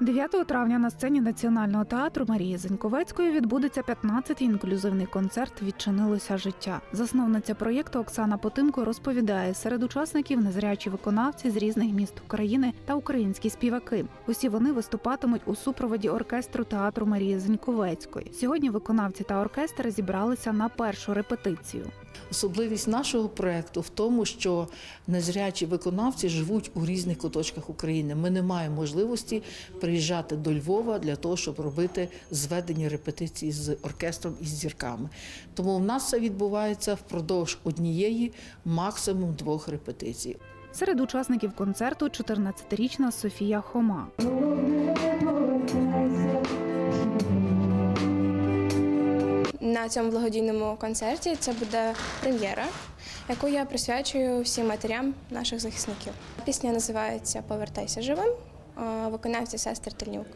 9 травня на сцені Національного театру Марії Зеньковецької відбудеться 15-й інклюзивний концерт Відчинилося життя. Засновниця проєкту Оксана Потимко розповідає, серед учасників незрячі виконавці з різних міст України та українські співаки. Усі вони виступатимуть у супроводі оркестру театру Марії Зеньковецької. Сьогодні виконавці та оркестр зібралися на першу репетицію. Особливість нашого проекту в тому, що незрячі виконавці живуть у різних куточках України. Ми не маємо можливості приїжджати до Львова для того, щоб робити зведені репетиції з оркестром і з зірками. Тому в нас це відбувається впродовж однієї, максимум двох репетицій. Серед учасників концерту 14-річна Софія Хома. На цьому благодійному концерті це буде прем'єра, яку я присвячую всім матерям наших захисників. Пісня називається Повертайся живим. А Виконавці сестри Тельнюк.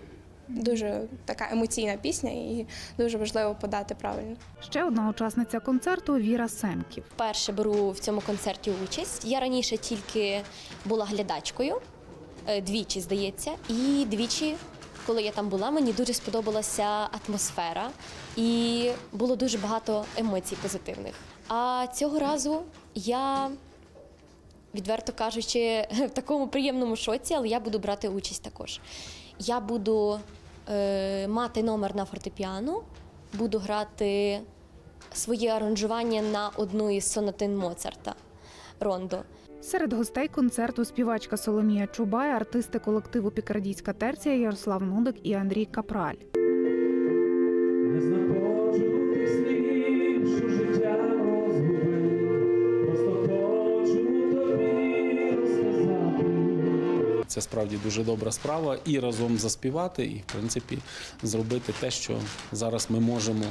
Дуже така емоційна пісня і дуже важливо подати правильно. Ще одна учасниця концерту Віра Семків. Вперше беру в цьому концерті участь. Я раніше тільки була глядачкою, е, двічі, здається, і двічі, коли я там була, мені дуже сподобалася атмосфера і було дуже багато емоцій позитивних. А цього разу я, відверто кажучи, в такому приємному шоці, але я буду брати участь також. Я буду е, мати номер на фортепіано, буду грати своє аранжування на одну із сонатин Моцарта Рондо. Серед гостей концерту співачка Соломія Чубай, артисти колективу Пікардійська терція Ярослав Нудик і Андрій Капраль. Не знаходжу пісні, що життя розгубив, Це справді дуже добра справа і разом заспівати, і в принципі зробити те, що зараз ми можемо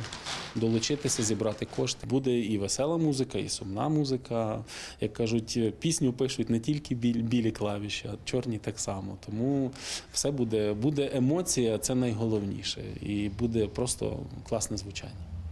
долучитися, зібрати кошти. Буде і весела музика, і сумна музика. Як кажуть, пісню пишуть не тільки білі клавіші, а чорні так само. Тому все буде, буде емоція, це найголовніше, і буде просто класне звучання.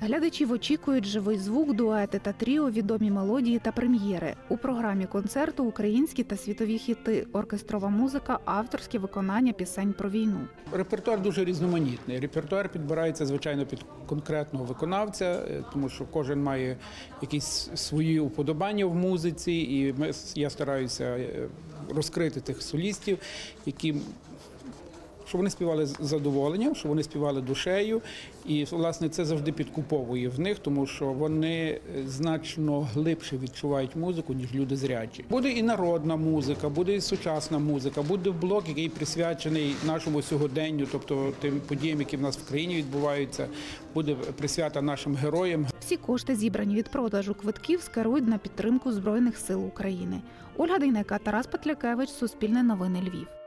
Глядачів очікують живий звук, дуети та тріо, відомі мелодії та прем'єри. У програмі концерту українські та світові хіти, оркестрова музика, авторське виконання пісень про війну. Репертуар дуже різноманітний. Репертуар підбирається звичайно під конкретного виконавця, е, тому що кожен має якісь свої уподобання в музиці, і ми, я стараюся е, розкрити тих солістів, які. Щоб вони співали з задоволенням, щоб вони співали душею, і власне це завжди підкуповує в них, тому що вони е, значно глибше відчувають музику, ніж люди зрячі. Буде і народна музика, буде і сучасна музика, буде блок, який присвячений нашому сьогоденню, тобто тим подіям, які в нас в країні відбуваються. Буде присвята нашим героям, Всі кошти, зібрані від продажу квитків, скерують на підтримку Збройних сил України. Ольга Дейнека, Тарас Петлякевич, Суспільне новини Львів.